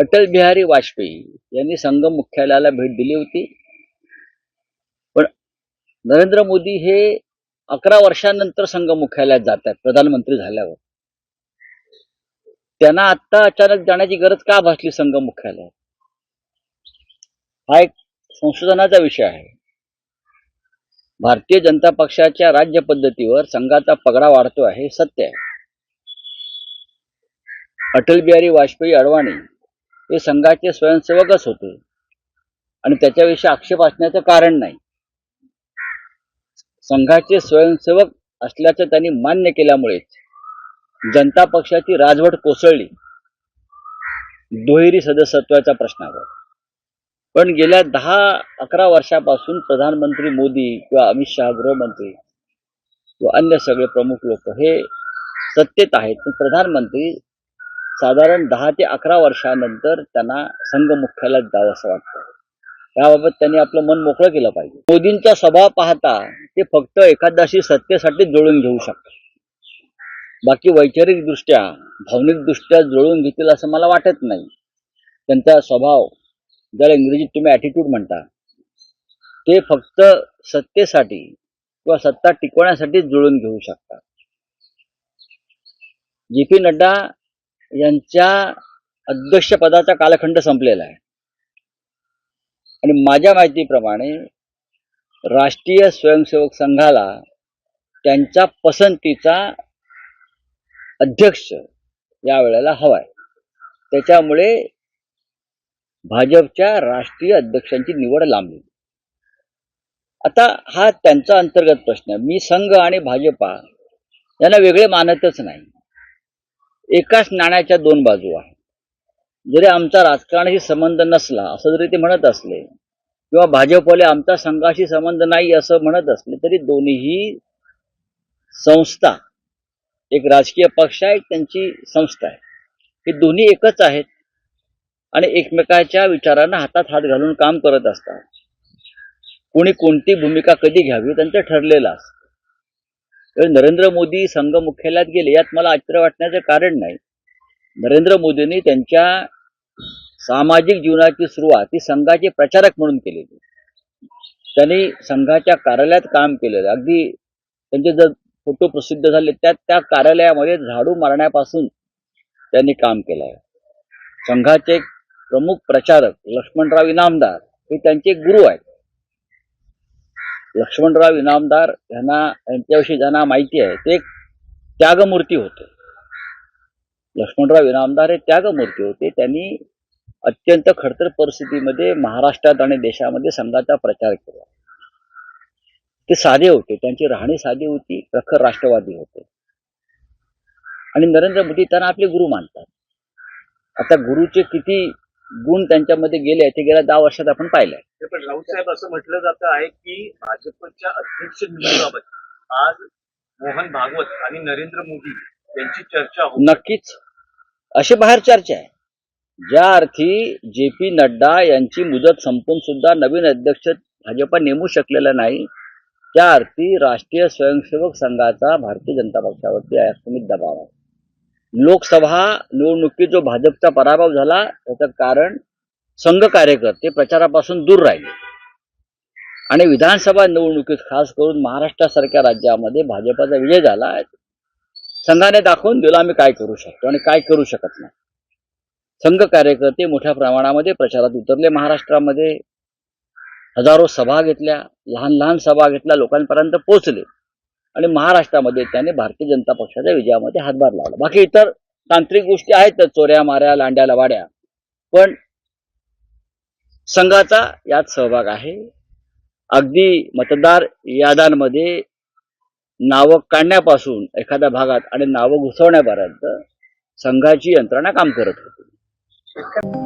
अटल बिहारी वाजपेयी यांनी संगम मुख्यालयाला भेट दिली होती. पण नरेंद्र मोदी हे अकरा वर्षानंतर संगम मुख्यालयात जात आहेत प्रधानमंत्री झाल्यावर. त्यांना आत्ता अचानक जाण्याची गरज का भासली संगम मुख्यालयात? हा एक संशोधनाचा विषय आहे. भारतीय जनता पक्षाच्या राज्य पद्धतीवर संघाचा पगडा वाढतो आहे सत्य आहे. अटल बिहारी वाजपेयी अडवाणी हे संघाचे स्वयंसेवकच होते. आणि त्याच्याविषयी आक्षेप असण्याचं कारण नाही. संघाचे स्वयंसेवक असल्याचं त्यांनी मान्य केल्यामुळेच जनता पक्षाची राजवट कोसळली. दुहेरी सदस्यत्वाच्या प्रश्नावर पण गेल्या दहा अकरा वर्षापासून प्रधानमंत्री मोदी किंवा अमित शहा गृहमंत्री किंवा अन्य सगळे प्रमुख लोक हे सत्तेत आहेत. पण प्रधानमंत्री साधारण दहा ते अकरा वर्षानंतर त्यांना संघ मुख्यालयात जावं असं वाटतं. त्याबाबत त्यांनी आपलं मन मोकळं केलं पाहिजे. मोदींचा स्वभाव पाहता ते फक्त एखाद्याशी सत्तेसाठी जुळून घेऊ शकतात. बाकी वैचारिकदृष्ट्या भावनिकदृष्ट्या जुळून घेतील असं मला वाटत नाही. त्यांचा स्वभाव ज्याला इंग्रजीत तुम्ही ॲटिट्यूड म्हणता ते फक्त सत्तेसाठी किंवा सत्ता टिकवण्यासाठी जुळून घेऊ शकतात. जे पी नड्डा यांच्या अध्यक्षपदाचा कालखंड संपलेला आहे. आणि माझ्या माहितीप्रमाणे राष्ट्रीय स्वयंसेवक संघाला त्यांच्या पसंतीचा अध्यक्ष या वेळेला हवाय. त्याच्यामुळे भाजपच्या राष्ट्रीय अध्यक्षांची निवड लांबली. आता हा त्यांचा अंतर्गत प्रश्न मी संघ आणि भाजपा यांना वेगळे मानतच नाही. एकाच नाण्याच्या दोन बाजू आहेत. जरी आमचा राजकारणाशी संबंध नसला असं जरी ते म्हणत असले किंवा भाजपवाले आमचा संघाशी संबंध नाही असं म्हणत असले तरी दोन्हीही संस्था एक राजकीय पक्ष आहे त्यांची संस्था आहे. हे दोन्ही एकच आहेत आणि एकमेकाच्या विचारांना हातात हात घालून काम करत असतात. कोणी कोणती भूमिका कधी घ्यावी त्यांचं ठरलेलं असतं. तर नरेंद्र मोदी संघ मुख्यालयात गेले यात मला आश्चर्य वाटण्याचं कारण नाही. नरेंद्र मोदींनी त्यांच्या सामाजिक जीवनाची सुरुवात ही संघाचे प्रचारक म्हणून केलेली. त्यांनी संघाच्या कार्यालयात काम केलेलं. अगदी त्यांचे जर फोटो प्रसिद्ध झाले त्या त्या कार्यालयामध्ये झाडू मारण्यापासून त्यांनी काम केलं आहे संघाचे प्रमुख प्रचारक लक्ष्मणराव इनामदार हे त्यांचे गुरु आहेत. लक्ष्मणराव इनामदार यांना यांच्याविषयी ज्यांना माहिती आहे ते त्यागमूर्ती होते. लक्ष्मणराव इनामदार हे त्यागमूर्ती होते. त्यांनी अत्यंत खडतर परिस्थितीमध्ये महाराष्ट्रात आणि देशामध्ये संघाचा प्रचार केला. ते साधे होते. त्यांची राहणी साधी होती. प्रखर राष्ट्रवादी होते. आणि नरेंद्र मोदी त्यांना आपले गुरु मानतात. आता गुरुचे किती गुण त्यांच्यामध्ये गेले ते गेल्या दहा वर्षात आपण पाहिलंय. ते पण राऊत साहेब असं म्हटलं जातं आहे की भाजपच्या अध्यक्ष निवडीबाबत आज मोहन भागवत आणि नरेंद्र मोदी यांची चर्चा नक्कीच. अशी बाहेर चर्चा आहे. ज्या अर्थी जे पी नड्डा यांची मुदत संपून सुद्धा नवीन अध्यक्ष भाजपा नेमू शकलेला नाही त्या अर्थी राष्ट्रीय स्वयंसेवक संघाचा भारतीय जनता पक्षावरती अयस्मित दबाव आहे. लोकसभा निवडणुकीत जो भाजपचा पराभव झाला त्याचं कारण संघ कार्यकर्ते प्रचारापासून दूर राहिले. आणि विधानसभा निवडणुकीत खास करून महाराष्ट्रासारख्या राज्यामध्ये भाजपाचा विजय झाला. संघाने दाखवून दिला आम्ही काय करू शकतो आणि काय करू शकत नाही. संघ कार्यकर्ते मोठ्या प्रमाणामध्ये प्रचारात उतरले. महाराष्ट्रामध्ये हजारो सभा घेतल्या लहान लहान सभा घेतल्या लोकांपर्यंत पोहोचले. आणि महाराष्ट्रामध्ये त्याने भारतीय जनता पक्षाच्या विजयामध्ये हातभार लावला. बाकी इतर तांत्रिक गोष्टी आहेत चोऱ्या माऱ्या लांड्या लवाड्या. पण संघाचा यात सहभाग आहे. अगदी मतदार याद्यांमध्ये नावं काढण्यापासून एखाद्या भागात आणि नावं घुसवण्यापर्यंत संघाची यंत्रणा काम करत होती.